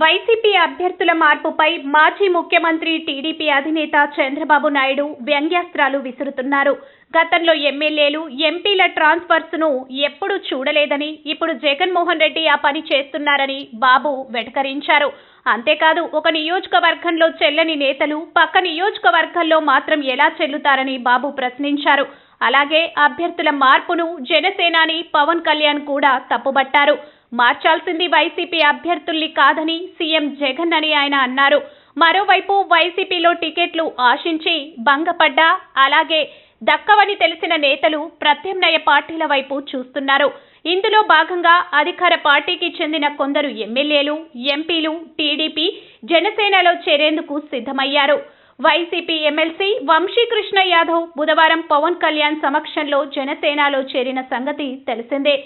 YCP అభ్యర్థుల మార్పుపై మాజీ ముఖ్యమంత్రి టీడీపీ అధినేత చంద్రబాబు నాయుడు వ్యంగ్యాస్త్రాలు విసురుతున్నారు. గతంలో ఎమ్మెల్యేలు ఎంపీల ట్రాన్స్ఫర్స్ను ఎప్పుడూ చూడలేదని ఇప్పుడు జగన్మోహన్ రెడ్డి ఆ పని చేస్తున్నారని బాబు వెటకరించారు. అంతేకాదు ఒక నియోజకవర్గంలో చెల్లని నేతలు పక్క నియోజకవర్గంలో మాత్రం ఎలా చెల్లుతారని బాబు ప్రశ్నించారు. అలాగే అభ్యర్థుల మార్పును జనసేనాని పవన్ కళ్యాణ్ కూడా తప్పుబట్టారు. మార్చాల్సింది వైసీపీ అభ్యర్థుల్ని కాదని సీఎం జగన్ అని ఆయన అన్నారు. మరోవైపు వైసీపీలో టికెట్లు ఆశించి భంగపడ్డా అలాగే దక్కవని తెలిసిన నేతలు ప్రత్యామ్నాయ పార్టీల వైపు చూస్తున్నారు. ఇందులో భాగంగా అధికార పార్టీకి చెందిన కొందరు ఎమ్మెల్యేలు ఎంపీలు టీడీపీ జనసేనలో చేరేందుకు సిద్ధమయ్యారు. వైసీపీ ఎమ్మెల్సీ వంశీకృష్ణ యాదవ్ బుధవారం పవన్ కళ్యాణ్ సమక్షంలో జనసేనలో చేరిన సంగతి తెలిసిందే.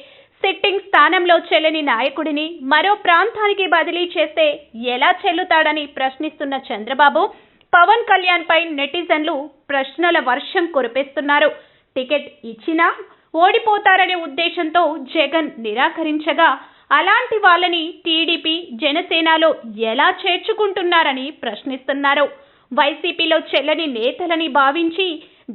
సిట్టింగ్ స్థానంలో చెల్లని నాయకుడిని మరో ప్రాంతానికి బదిలీ చేస్తే ఎలా చెల్లుతాడని ప్రశ్నిస్తున్న చంద్రబాబు పవన్ కళ్యాణ్ పై నెటిజన్లు ప్రశ్నల వర్షం కురిపిస్తున్నారు. టికెట్ ఇచ్చినా ఓడిపోతారనే ఉద్దేశంతో జగన్ నిరాకరించగా అలాంటి వాళ్ళని టీడీపీ జనసేనలో ఎలా చేర్చుకుంటున్నారని ప్రశ్నిస్తున్నారు. వైసీపీలో చెల్లని నేతలని భావించి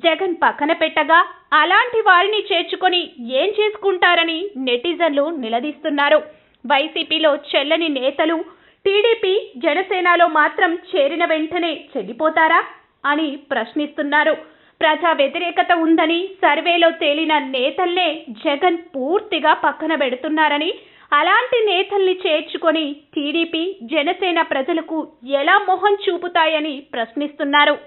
జగన్ పక్కన పెట్టగా అలాంటి వారిని చేర్చుకొని ఏం చేసుకుంటారని నెటిజన్లు నిలదీస్తున్నారు. వైసీపీలో చెల్లని నేతలు టీడీపీ జనసేనలో మాత్రం చేరిన వెంటనే చెల్లిపోతారా అని ప్రశ్నిస్తున్నారు. ప్రజా వ్యతిరేకత ఉందని సర్వేలో తేలిన నేతల్నే జగన్ పూర్తిగా పక్కన పెడుతున్నారని అలాంటి నేతల్ని చేర్చుకొని టీడీపీ జనసేన ప్రజలకు ఎలా మొహం చూపుతాయని ప్రశ్నిస్తున్నారు.